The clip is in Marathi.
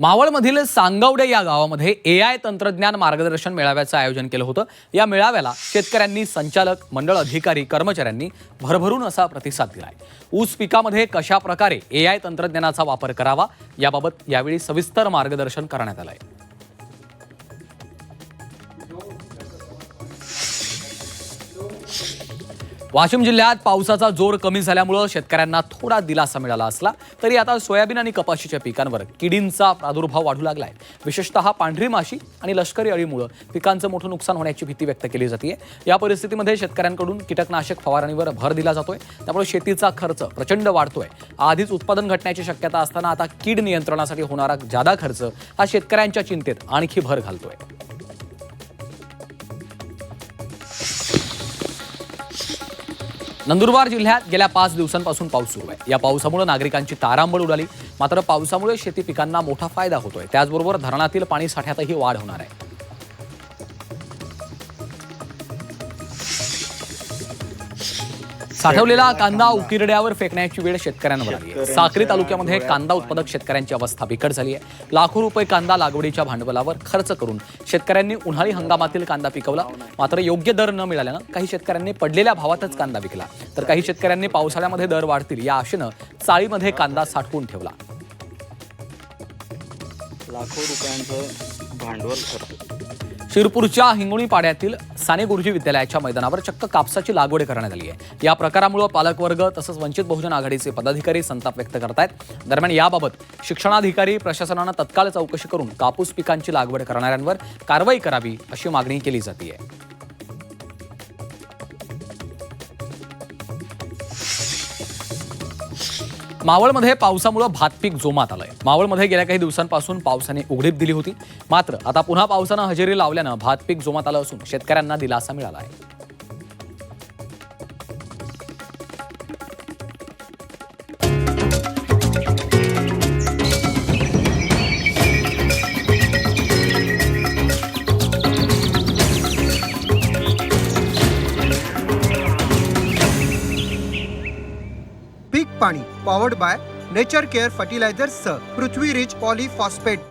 मावळमधील सांगवडे या गावामध्ये ए आय तंत्रज्ञान मार्गदर्शन मेळाव्याचं आयोजन केलं होतं. या मेळाव्याला शेतकऱ्यांनी संचालक मंडळ अधिकारी कर्मचाऱ्यांनी भरभरून असा प्रतिसाद दिलाय. ऊस पिकामध्ये कशा प्रकारे ए आय तंत्रज्ञानाचा वापर करावा याबाबत यावेळी सविस्तर मार्गदर्शन करण्यात आलंय. वाशिम जिल्ह्यात पावसाचा जोर कमी झाल्यामुळं शेतकऱ्यांना थोडा दिलासा मिळाला असला तरी आता सोयाबीन आणि कपाशीच्या पिकांवर किडींचा प्रादुर्भाव वाढू लागलाय. विशेषतः पांढरी माशी आणि लष्करी अळीमुळं पिकांचं मोठं नुकसान होण्याची भीती व्यक्त केली जाते या परिस्थितीमध्ये शेतकऱ्यांकडून कीटकनाशक फवारणीवर भर दिला जातोय. त्यामुळे शेतीचा खर्च प्रचंड वाढतोय. आधीच उत्पादन घटण्याची शक्यता असताना आता कीड नियंत्रणासाठी होणारा जादा खर्च हा शेतकऱ्यांच्या चिंतेत आणखी भर घालतोय. नंदुरबार जिल्ह्यात गेल्या पाच दिवसांपासून पाऊस सुरू आहे. या पावसामुळे नागरिकांची तारांबळ उडाली. मात्र पावसामुळे शेती पिकांना मोठा फायदा होतोय. त्याचबरोबर धरणातील पाणी साठ्यातही वाढ होणार आहे. साठवलेला कांदा उकिरड्यावर फेकण्याची वेळ शेतकऱ्यांवर आली आहे. साक्री तालुक्यामध्ये कांदा उत्पादक शेतकऱ्यांची अवस्था बिकट झाली आहे. लाखो रुपये कांदा लागवडीच्या भांडवलावर खर्च करून शेतकऱ्यांनी उन्हाळी हंगामातील कांदा पिकवला. मात्र योग्य दर न मिळाल्यानं काही शेतकऱ्यांनी पडलेल्या भावातच कांदा विकला. तर काही शेतकऱ्यांनी पावसाळ्यामध्ये दर वाढतील या आशेनं चाळीमध्ये कांदा साठवून ठेवला. लाखो रुपयांचं भांडवल खर्च. शिरपूरच्या हिंगोणी पाड्यातील साने गुरुजी विद्यालयाच्या मैदानावर चक्क कापसाची लागवड करण्यात आली आहे. या प्रकारामुळे पालकवर्ग तसंच वंचित बहुजन आघाडीचे पदाधिकारी संताप व्यक्त करतायत. दरम्यान याबाबत शिक्षणाधिकारी प्रशासनानं तत्काळ चौकशी करून कापूस पिकांची लागवड करणाऱ्यांवर कारवाई करावी अशी मागणी केली जाते मावळमध्ये पावसामुळे भातपीक जोमात आलंय. मावळमध्ये गेल्या काही दिवसांपासून पावसाने उघडीप दिली होती. मात्र आता पुन्हा पावसानं हजेरी लावल्यानं भातपीक जोमात आलं असून शेतकऱ्यांना दिलासा मिळाला आहे. पाणी powered by nature care fertilisers Prithvi rich polyphosphate